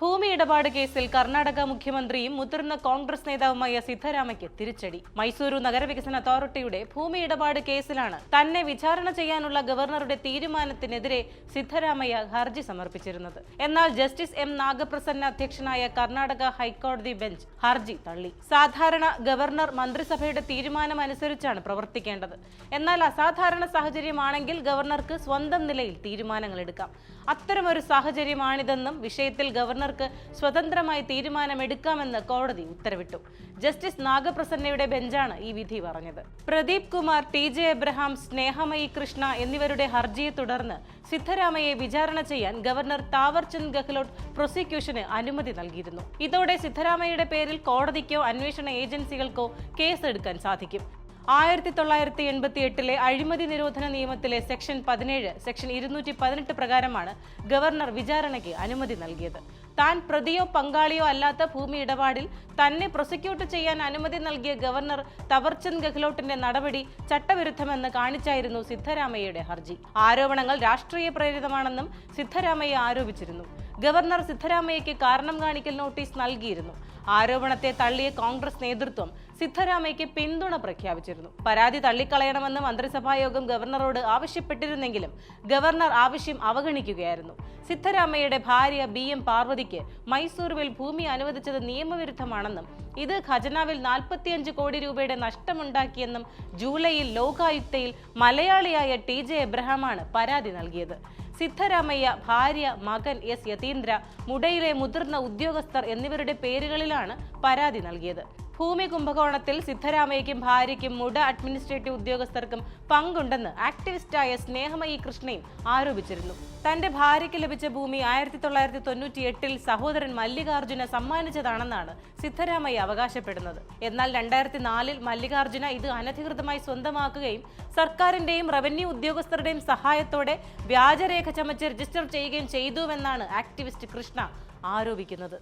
ഭൂമി ഇടപാട് കേസിൽ കർണാടക മുഖ്യമന്ത്രിയും മുതിർന്ന കോൺഗ്രസ് നേതാവുമായ സിദ്ധരാമയ്ക്ക് തിരിച്ചടി. മൈസൂരു നഗരവികസന അതോറിറ്റിയുടെ ഭൂമി ഇടപാട് കേസിലാണ് തന്നെ വിചാരണ ചെയ്യാനുള്ള ഗവർണറുടെ തീരുമാനത്തിനെതിരെ സിദ്ധരാമയ്യ ഹർജി സമർപ്പിച്ചിരുന്നത്. എന്നാൽ ജസ്റ്റിസ് എം നാഗപ്രസന്ന അധ്യക്ഷനായ കർണാടക ഹൈക്കോടതി ബെഞ്ച് ഹർജി തള്ളി. സാധാരണ ഗവർണർ മന്ത്രിസഭയുടെ തീരുമാനം അനുസരിച്ചാണ് പ്രവർത്തിക്കേണ്ടത്. എന്നാൽ അസാധാരണ സാഹചര്യമാണെങ്കിൽ ഗവർണർക്ക് സ്വന്തം നിലയിൽ തീരുമാനങ്ങൾ എടുക്കാം അത്തരമൊരു സാഹചര്യമാണിതെന്നും വിഷയത്തിൽ ഗവർണർക്ക് സ്വതന്ത്രമായി തീരുമാനമെടുക്കാമെന്ന് കോടതി ഉത്തരവിട്ടു. ജസ്റ്റിസ് നാഗപ്രസന്നയുടെ ബെഞ്ചാണ് ഈ വിധി പറഞ്ഞത്. പ്രദീപ് കുമാർ ടി ജെ എബ്രഹാം സ്നേഹമയി കൃഷ്ണ എന്നിവരുടെ ഹർജിയെ തുടർന്ന് സിദ്ധരാമയെ വിചാരണ ചെയ്യാൻ ഗവർണർ താവർചന്ദ് ഗെഹ്ലോട്ട് പ്രോസിക്യൂഷന് അനുമതി നൽകിയിരുന്നു. ഇതോടെ സിദ്ധരാമയുടെ പേരിൽ കോടതിക്കോ അന്വേഷണ ഏജൻസികൾക്കോ കേസെടുക്കാൻ സാധിക്കും. ആയിരത്തി തൊള്ളായിരത്തി എൺപത്തി എട്ടിലെ അഴിമതി നിരോധന നിയമത്തിലെ സെക്ഷൻ പതിനേഴ് സെക്ഷൻ ഇരുന്നൂറ്റി പതിനെട്ട് പ്രകാരമാണ് ഗവർണർ വിചാരണയ്ക്ക് അനുമതി നൽകിയത്. താൻ പ്രതിയോ പങ്കാളിയോ അല്ലാത്ത ഭൂമി ഇടപാടിൽ തന്നെ പ്രോസിക്യൂട്ട് ചെയ്യാൻ അനുമതി നൽകിയ ഗവർണർ തവർചന്ദ് ഗെഹ്ലോട്ടിന്റെ നടപടി ചട്ടവിരുദ്ധമെന്ന് കാണിച്ചായിരുന്നു സിദ്ധരാമയ്യയുടെ ഹർജി. ആരോപണങ്ങൾ രാഷ്ട്രീയ പ്രേരിതമാണെന്നും സിദ്ധരാമയ്യ ആരോപിച്ചിരുന്നു. ഗവർണർ സിദ്ധരാമയ്യയ്ക്ക് കാരണം കാണിക്കൽ നോട്ടീസ് നൽകിയിരുന്നു. ആരോപണത്തെ തള്ളിയ കോൺഗ്രസ് നേതൃത്വം സിദ്ധരാമയ്യയ്ക്ക് പിന്തുണ പ്രഖ്യാപിച്ചിരുന്നു. പരാതി തള്ളിക്കളയണമെന്ന് മന്ത്രിസഭായോഗം ഗവർണറോട് ആവശ്യപ്പെട്ടിരുന്നെങ്കിലും ഗവർണർ ആവശ്യം അവഗണിക്കുകയായിരുന്നു. സിദ്ധരാമയ്യയുടെ ഭാര്യ ബി എം പാർവതിക്ക് മൈസൂരുവിൽ ഭൂമി അനുവദിച്ചത് നിയമവിരുദ്ധമാണെന്നും ഇത് ഖജനാവിൽ നാൽപ്പത്തിയഞ്ച് കോടി രൂപയുടെ നഷ്ടമുണ്ടാക്കിയെന്നും ജൂലൈയിൽ ലോകായുക്തയിൽ മലയാളിയായ ടി ജെ എബ്രഹാമാണ് പരാതി നൽകിയത്. സിദ്ധരാമയ്യ ഭാര്യ മകൻ എസ് യതീന്ദ്ര മുടയിലെ മുതിർന്ന ഉദ്യോഗസ്ഥർ എന്നിവരുടെ പേരുകളിലാണ് പരാതി നൽകിയത്. ഭൂമി കുംഭകോണത്തിൽ സിദ്ധരാമയ്യയ്ക്കും ഭാര്യയ്ക്കും മുട അഡ്മിനിസ്ട്രേറ്റീവ് ഉദ്യോഗസ്ഥർക്കും പങ്കുണ്ടെന്ന് ആക്ടിവിസ്റ്റായ സ്നേഹമയി കൃഷ്ണയും ആരോപിച്ചിരുന്നു. തന്റെ ഭാര്യയ്ക്ക് ലഭിച്ച ഭൂമി ആയിരത്തി തൊള്ളായിരത്തി തൊണ്ണൂറ്റി എട്ടിൽ സഹോദരൻ മല്ലികാർജുന സമ്മാനിച്ചതാണെന്നാണ് സിദ്ധരാമയ്യ അവകാശപ്പെടുന്നത്. എന്നാൽ രണ്ടായിരത്തി നാലിൽ മല്ലികാർജുന ഇത് അനധികൃതമായി സ്വന്തമാക്കുകയും സർക്കാരിന്റെയും റവന്യൂ ഉദ്യോഗസ്ഥരുടെയും സഹായത്തോടെ വ്യാജരേഖ ചമച്ച് രജിസ്റ്റർ ചെയ്യുകയും ചെയ്തുവെന്നാണ് ആക്ടിവിസ്റ്റ് കൃഷ്ണ ആരോപിക്കുന്നത്.